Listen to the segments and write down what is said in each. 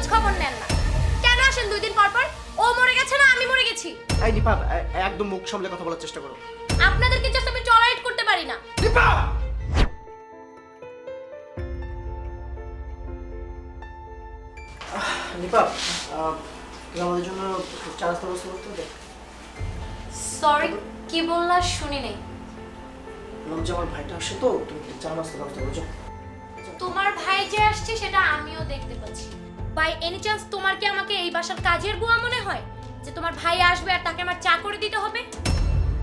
খোঁজ খবর নেন না। কেন আসেন দুই দিন পর পর? ও মরে গেছে না আমি মরে গেছি। এই এ- একদম মুখ সামলে কথা বলার চেষ্টা করো। আপনাদেরকে জাস্ট আমি টলারেট করতে পারি না। আহ, নিপা আহ, তুমি আমাদের জন্য চা নাস্তা ব্যবস্থা করতে হবে সরি কি বললা শুনি নাই। বললাম যে আমার ভাইটা আসে তো তুমি একটু চা নাস্তা ব্যবস্থা করছ তোমার ভাই যে আসছে সেটা আমিও দেখতে বাই এনি চান্স তোমার কি আমাকে এই বাসার কাজের বুয়া মনে হয়? যে তোমার ভাই আসবে আর তাকে আমার চা করে দিতে হবে?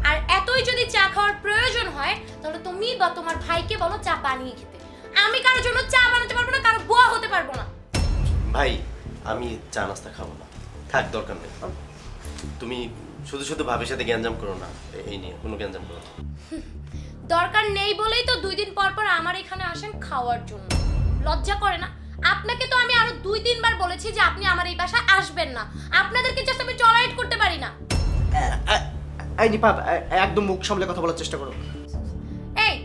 আর এতই যদি চা খাওয়ার প্রয়োজন হয় তাহলে তুমি বা তোমার ভাইকে বলো চা বানিয়ে খেতে। আমি কারোর জন্য চা বানাতে পারব না কারও বুয়া হতে পারব না। ভাই আমি চা নাস্তা খাব না। থাক দরকার নেই। তুমি শুধু শুধু ভাবির সাথে গ্যাঞ্জাম করো না। এই নিয়ে কোনো গ্যাঞ্জাম করো না। দরকার নেই বলেই তো দুই দিন পর পর আমার এখানে আসেন খাওয়ার জন্য। লজ্জা করে না? আপনাকে তো আমি আরও দুই তিনবার বলেছি যে আপনি আমার এই বাসায় আসবেন না। আপনাদেরকে জাস্ট আমি টলারেট করতে পারি না। এই নিপা একদম মুখ সামলে কথা বলার চেষ্টা করো। এই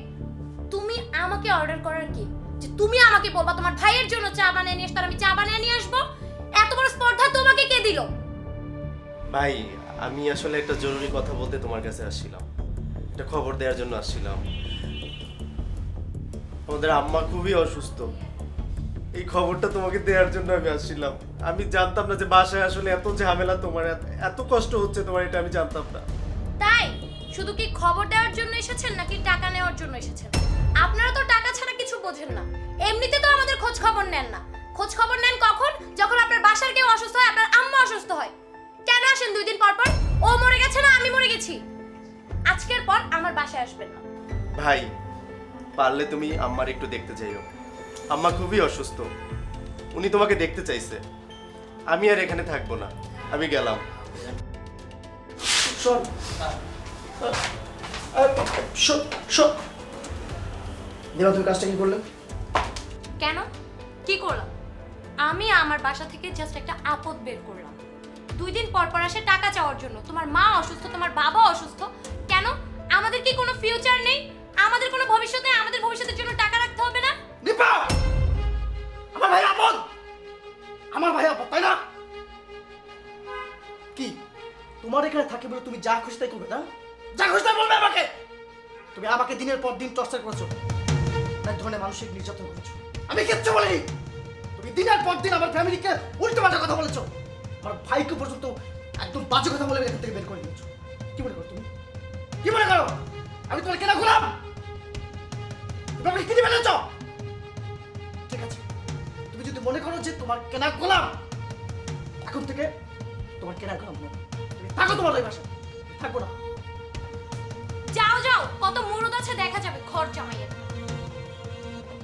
তুমি আমাকে অর্ডার করার কি? যে তুমি আমাকে বলবা তোমার ভাইয়ের জন্য চা বানিয়ে নিয়ে আর আমি চা বানিয়ে নিয়ে আসব। এত বড় স্পর্ধা তোমাকে কে দিল? ভাই আমি আসলে একটা জরুরি কথা বলতে তোমার কাছে আসছিলাম। একটা খবর দেওয়ার জন্য আসছিলাম। আমাদের আম্মা খুবই অসুস্থ। এই খবরটা তোমাকে দেওয়ার জন্য আমি আসছিলাম। আমি জানতাম না যে বাসায় আসলে এত ঝামেলা তোমার এত- কষ্ট হচ্ছে তোমার এটা আমি জানতাম না। তাই? শুধু কি খবর দেওয়ার জন্য এসেছেন নাকি টাকা নেওয়ার জন্য এসেছেন? আপনারা তো টাকা ছাড়া কিছু বোঝেন না। এমনিতে তো আমাদের খোঁজ খবর নেন না। খোঁজ খবর নেন কখন? যখন আপনার বাসার কেউ অসুস্থ হয় আপনার আম্মা অসুস্থ হয়। কেন আসেন দুই দিন পর পর? ও মরে গেছে না আমি মরে গেছি? আজকের পর আমার বাসায় আসবেন না। ভাই পারলে তুমি আম্মার একটু দেখতে চাইও। আম্মা খুবই অসুস্থ। উনি তোমাকে দেখতে চাইছে। আমি আর এখানে থাকব না। আমি গেলাম। তুমি কাজটা কি করলে? কেন? কি করলাম? আমি আমার বাসা থেকে জাস্ট একটা আপদ বের করলাম। দুই দিন পর পর আসে টাকা চাওয়ার জন্য। তোমার মা অসুস্থ তোমার বাবা অসুস্থ। কেন? আমাদের কি কোনো ফিউচার নেই? আমাদের কোনো ভবিষ্যৎ নেই আমাদের আমার ভাই আপদ তাই না? কি? তোমার এখানে থাকি বলে তুমি যা খুশি তাই করবে, না? যা খুশি তাই বলবে আমাকে! তুমি আমাকে দিনের পর দিন টর্চার করেছ। এক ধরনের মানসিক নির্যাতন করেছ। আমি কিচ্ছু বলিনি! তুমি দিনের পর দিন আমার ফ্যামিলিকে উল্টো পাল্টা কথা বলেছ। আমার ভাইকে পর্যন্ত একদম বাজে কথা বলে এখান থেকে বের করে দিয়েছ। কি মনে করো তুমি? কি মনে করো? আমি তোমার কেনা গোলাম? তোমার কেনা গোলাম। এখন থেকে তোমার কেনা গোলাম না তুমি থাকো তোমার ওই বাসায়। থাকব না। যাও যাও, কত মুরুদ আছে, দেখা যাবে, ঘর জামাই